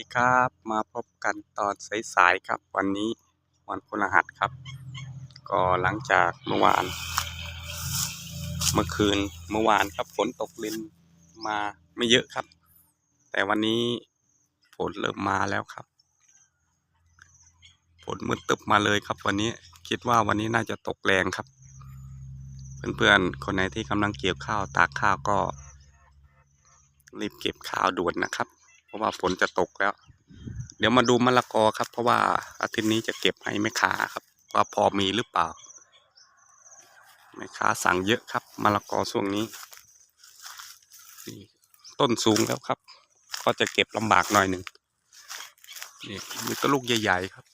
ดีครับมาพบกันตอนสายๆครับวันนี้วันพฤหัสครับ ก็หลังจากเมื่อวาน เมื่อคืนเมื่อวานครับฝนตกลินมาไม่เยอะครับ แต่วันนี้ฝนเริ่มมาแล้วครับฝนมืดตึบมาเลยครับ วันนี้คิดว่าวันนี้น่าจะตกแรงครับ เพื่อนๆคนไหนที่กำลังเกี่ยวข้าวตากข้าวก็รีบเก็บข้าวด่วนนะครับะว่าฝนจะตกแล้ว เดี๋ยวมาดูมะละกอครับ เพราะว่าอาทิตย์นี้จะเก็บให้แม่ค้าครับ ว่าพอมีหรือเปล่าแม่ค้าสั่งเยอะครับมะละกอช่วงนี้ ต้นสูงแล้วครับ ก็จะเก็บลำบากหน่อยหนึ่งนี่มีต้นลูกใหญ่ๆครับ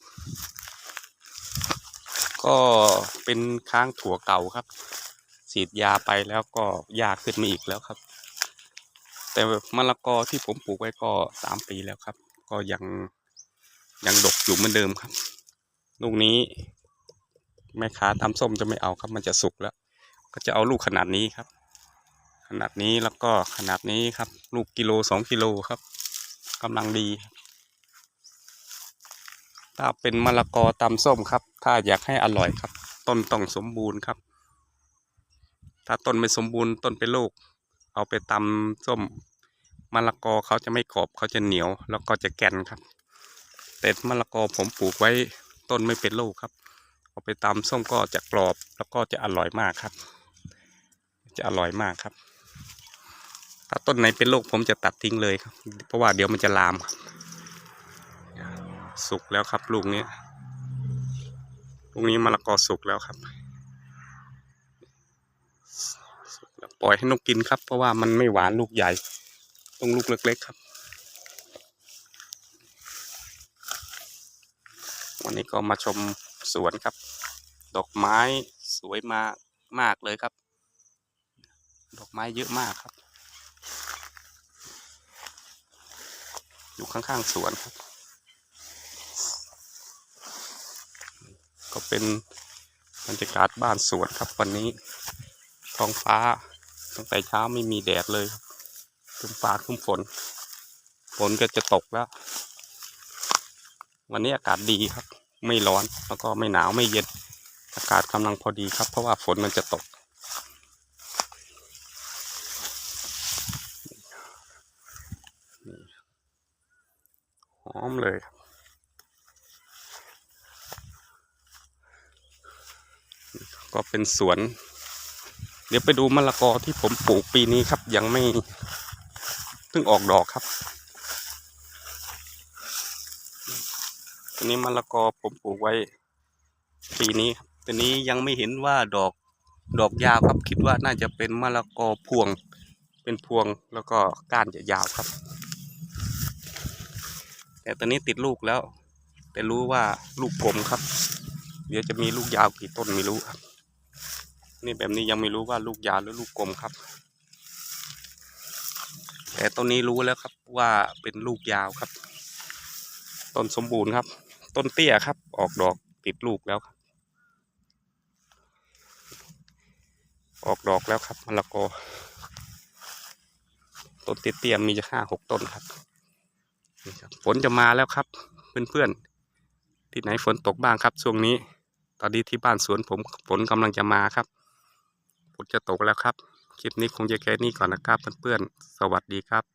ก็เป็นค้างถั่วเก่าครับฉีดยาไปแล้วก็ยากขึ้นมาอีกแล้วครับ แต่มะละกอที่ผมปลูกไว้ก็สามปีแล้วครับ ก็ยังยังดกอยู่เหมือนเดิมครับ ลูกนี้แม่ค้าทำส้มจะไม่เอาครับ มันจะสุกแล้ว ก็จะเอาลูกขนาดนี้ครับ ขนาดนี้แล้วก็ขนาดนี้ครับ ลูกกิโลสองกิโลครับกำลังดี ถ้าเป็นมะละกอตำส้มครับ ถ้าอยากให้อร่อยครับ ต้นต้องสมบูรณ์ครับ ถ้าต้นไม่สมบูรณ์ต้นเป็นโรคเอาไปตำส้ม มะละกอเขาจะไม่กรอบเขาจะเหนียว แล้วก็จะแก่นครับ แต่มะละกอผมปลูกไว้ต้นไม่เป็นโรคครับเอาไปตำส้มก็จะกรอบแล้วก็จะอร่อยมากครับ จะอร่อยมากครับ ถ้าต้นไหนเป็นโรคผมจะตัดทิ้งเลยครับ เพราะว่าเดี๋ยวมันจะลามครับสุกแล้วครับลูกนี้ลูกนี้มะละกอสุกแล้วครับปล่อยให้นกกินครับ เพราะว่ามันไม่หวานลูกใหญ่ ต้องลูกเล็กๆครับ วันนี้ก็มาชมสวนครับ ดอกไม้สวยมากมากเลยครับ ดอกไม้เยอะมากครับ อยู่ข้างๆสวนครับ ก็เป็นบรรยากาศบ้านสวนครับวันนี้ท้องฟ้าตั้งแต่เช้าไม่มีแดดเลยครับ ครึ้มฟ้าครึ้มฝน ฝนก็จะตกแล้ว วันนี้อากาศดีครับ ไม่ร้อนแล้วก็ไม่หนาวไม่เย็น อากาศกำลังพอดีครับ เพราะว่าฝนมันจะตก หอมเลยครับก็เป็นสวน เดี๋ยวไปดูมะละกอที่ผมปลูกปีนี้ครับ ยังไม่ พิ่งออกดอกครับตัวนี้มะละกอผมปลูกไว้ปีนี้ครับตัวนี้ยังไม่เห็นว่าดอกดอกยาวครับ คิดว่าน่าจะเป็นมะละกอพวง เป็นพวงแล้วก็ก้านจะยาวครับ แต่ตอนนี้ติดลูกแล้ว แต่รู้ว่าลูกกลมครับ เดี๋ยวจะมีลูกยาวกี่ต้นไม่รู้ครับ นี่แบบนี้ยังไม่รู้ว่าลูกยาวหรือลูกกลมครับ แต่ต้นนี้รู้แล้วครับว่าเป็นลูกยาวครับ ต้นสมบูรณ์ครับ ต้นเตี้ยครับ ออกดอกติดลูกแล้วครับออกดอกแล้วครับมะละกอต้นเตี้ยๆมีจะห้าหกต้นครับนี่ครับฝนจะมาแล้วครับ เพื่อนๆ ที่ไหนฝนตกบ้างครับ ช่วงนี้ ตอนนี้ที่บ้านสวนผมฝนกำลังจะมาครับฝนจะตกแล้วครับ คลิปนี้คงจะแค่นี้ก่อนนะครับเพื่อนๆ สวัสดีครับ